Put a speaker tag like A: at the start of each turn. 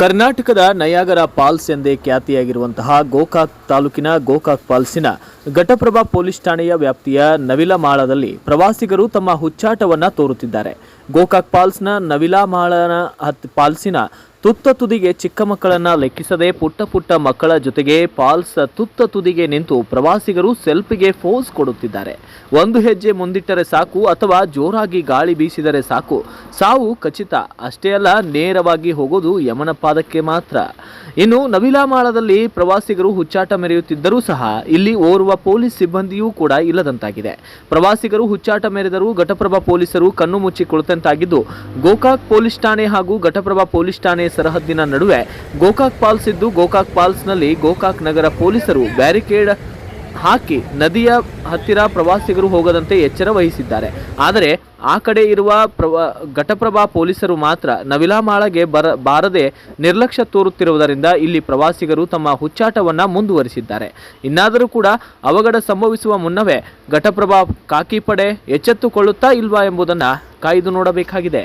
A: ಕರ್ನಾಟಕದ ನಯಾಗರ ಪಾಲ್ಸ್ ಎಂದೇ ಖ್ಯಾತಿಯಾಗಿರುವಂತಹ ಗೋಕಾಕ್ ತಾಲೂಕಿನ ಗೋಕಾಕ್ ಪಾಲ್ಸಿನ ಘಟಪ್ರಭಾ ಪೊಲೀಸ್ ಠಾಣೆಯ ವ್ಯಾಪ್ತಿಯ ನವಿಲಮಾಳದಲ್ಲಿ ಪ್ರವಾಸಿಗರು ತಮ್ಮ ಹುಚ್ಚಾಟವನ್ನು ತೋರುತ್ತಿದ್ದಾರೆ. ಗೋಕಾಕ್ ಪಾಲ್ಸ್ನ ನವಿಲಾಮಾಳನ ಹತ್ ಫಾಲ್ಸಿನ ತುತ್ತ ತುದಿಗೆ ಚಿಕ್ಕ ಮಕ್ಕಳನ್ನ ಲೆಕ್ಕಿಸದೆ ಪುಟ್ಟ ಪುಟ್ಟ ಮಕ್ಕಳ ಜೊತೆಗೆ ಫಾಲ್ಸ್ ತುತ್ತ ತುದಿಗೆ ನಿಂತು ಪ್ರವಾಸಿಗರು ಸೆಲ್ಫಿಗೆ ಫೋಸ್ ಕೊಡುತ್ತಿದ್ದಾರೆ. ಒಂದು ಹೆಜ್ಜೆ ಮುಂದಿಟ್ಟರೆ ಸಾಕು ಅಥವಾ ಜೋರಾಗಿ ಗಾಳಿ ಬೀಸಿದರೆ ಸಾಕು. ಸಾವು ಖಚಿತ, ಅಷ್ಟೇ ಅಲ್ಲ ನೇರವಾಗಿ ಹೋಗೋದು ಯಮನ ಪಾದಕ್ಕೆ ಮಾತ್ರ. ಇನ್ನು ನವಿಲಾಮಾಳದಲ್ಲಿ ಪ್ರವಾಸಿಗರು ಹುಚ್ಚಾಟ ಮೆರೆಯುತ್ತಿದ್ದರೂ ಸಹ ಇಲ್ಲಿ ಓರ್ವ ಪೊಲೀಸ್ ಸಿಬ್ಬಂದಿಯೂ ಕೂಡ ಇಲ್ಲದಂತಾಗಿದೆ. ಪ್ರವಾಸಿಗರು ಹುಚ್ಚಾಟ ಮೆರೆದರೂ ಘಟಪ್ರಭಾ ಪೊಲೀಸರು ಕಣ್ಣು ಮುಚ್ಚಿ ಕುಳಿತಂತಾಗಿದ್ದು, ಗೋಕಾಕ್ ಪೊಲೀಸ್ ಠಾಣೆ ಹಾಗೂ ಘಟಪ್ರಭಾ ಪೊಲೀಸ್ ಠಾಣೆ ಸರಹದ್ದಿನ ನಡುವೆ ಗೋಕಾಕ್ ಪಾಲ್ಸ್ ಇದ್ದು ಗೋಕಾಕ್ ಪಾಲ್ಸ್ನಲ್ಲಿ ಗೋಕಾಕ್ ನಗರ ಪೊಲೀಸರು ಬ್ಯಾರಿಕೇಡ್ ಹಾಕಿ ನದಿಯ ಹತ್ತಿರ ಪ್ರವಾಸಿಗರು ಹೋಗದಂತೆ ಎಚ್ಚರ ವಹಿಸಿದ್ದಾರೆ. ಆದರೆ ಆ ಕಡೆ ಇರುವ ಪ್ರವ, ಘಟಪ್ರಭಾ ಪೊಲೀಸರು ಮಾತ್ರ ನವಿಲಾಮಾಳಗೆ ಬರ, ಬಾರದೆ ನಿರ್ಲಕ್ಷ್ಯ ತೋರುತ್ತಿರುವುದರಿಂದ ಇಲ್ಲಿ ಪ್ರವಾಸಿಗರು ತಮ್ಮ ಹುಚ್ಚಾಟವನ್ನು ಮುಂದುವರಿಸಿದ್ದಾರೆ. ಇನ್ನಾದರೂ ಕೂಡ ಅವಘಡ ಸಂಭವಿಸುವ ಮುನ್ನವೇ ಘಟಪ್ರಭಾ ಕಾಕಿ ಪಡೆ ಎಚ್ಚೆತ್ತುಕೊಳ್ಳುತ್ತಾ ಇಲ್ವಾ ಎಂಬುದನ್ನು ಕಾಯ್ದು ನೋಡಬೇಕಾಗಿದೆ.